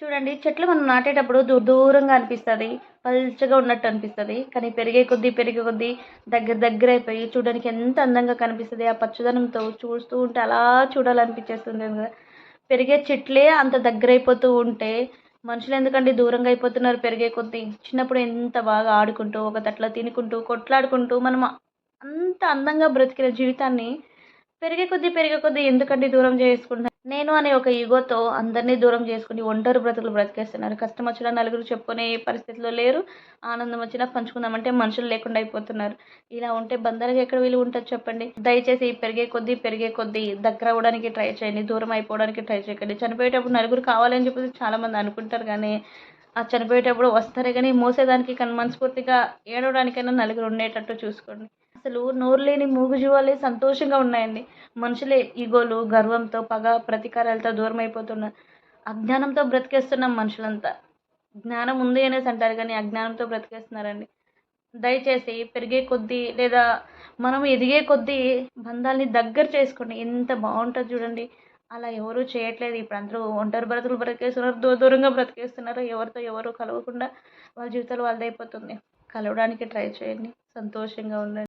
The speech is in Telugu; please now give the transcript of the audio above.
చూడండి చెట్లు మనం నాటేటప్పుడు దూర దూరంగా అనిపిస్తుంది పల్చగా ఉన్నట్టు అనిపిస్తుంది కానీ పెరిగే కొద్దీ పెరిగే కొద్దీ దగ్గర దగ్గర అయిపోయి చూడడానికి ఎంత అందంగా కనిపిస్తుంది ఆ పచ్చదనంతో చూస్తూ ఉంటే అలా చూడాలనిపించేస్తుంది కదా. పెరిగే చెట్లే అంత దగ్గర అయిపోతూ ఉంటే మనుషులు ఎందుకంటే దూరంగా అయిపోతున్నారు పెరిగే కొద్దీ? చిన్నప్పుడు ఎంత బాగా ఆడుకుంటూ ఒక తట్లో తినుకుంటూ కొట్లాడుకుంటూ మనం అంత అందంగా బ్రతికిన జీవితాన్ని పెరిగే కొద్దీ పెరిగే కొద్దీ ఎందుకంటే దూరం చేసుకుంటున్నారు? నేను అనే ఒక ఈగోతో అందరినీ దూరం చేసుకుని ఒంటరి బ్రతుకులు బ్రతికేస్తున్నారు. కష్టం వచ్చినా నలుగురు చెప్పుకునే పరిస్థితిలో లేరు. ఆనందం వచ్చినా పంచుకుందామంటే మనుషులు లేకుండా అయిపోతున్నారు. ఇలా ఉంటే బంధాలకు ఎక్కడ వీలు ఉంటుంది చెప్పండి. దయచేసి పెరిగే కొద్దీ పెరిగే కొద్దీ దగ్గర అవ్వడానికి ట్రై చేయండి. దూరం అయిపోవడానికి ట్రై చేయకండి. చనిపోయేటప్పుడు నలుగురు కావాలని చెప్పేసి చాలామంది అనుకుంటారు కానీ ఆ చనిపోయేటప్పుడు వస్తారే కానీ మోసేదానికి కానీ మనస్ఫూర్తిగా ఏడవడానికైనా నలుగురు ఉండేటట్టు చూసుకోండి. అసలు నోరు లేని మూగుజీవాలే సంతోషంగా ఉన్నాయండి. మనుషులే ఈగోలు గర్వంతో పగ ప్రతీకారాలతో దూరం అయిపోతున్నారు అజ్ఞానంతో బ్రతికేస్తున్నాం మనుషులంతా. జ్ఞానం ఉంది అనేసి అంటారు కానీ అజ్ఞానంతో బ్రతికేస్తున్నారండి. దయచేసి పెరిగే కొద్దీ లేదా మనం ఎదిగే కొద్దీ బంధాలని దగ్గర చేసుకోండి. ఎంత బాగుంటుంది చూడండి. అలా ఎవరు చేయట్లేదు. ఇప్పుడు అందరూ ఒంటరి బ్రతుకులు బ్రతికేస్తున్నారు. దూ దూరంగా బ్రతికేస్తున్నారు. ఎవరితో ఎవరు కలవకుండా వాళ్ళ జీవితాలు వాళ్ళది అయిపోతుంది కలవడానికి ట్రై చేయండి. సంతోషంగా ఉండండి.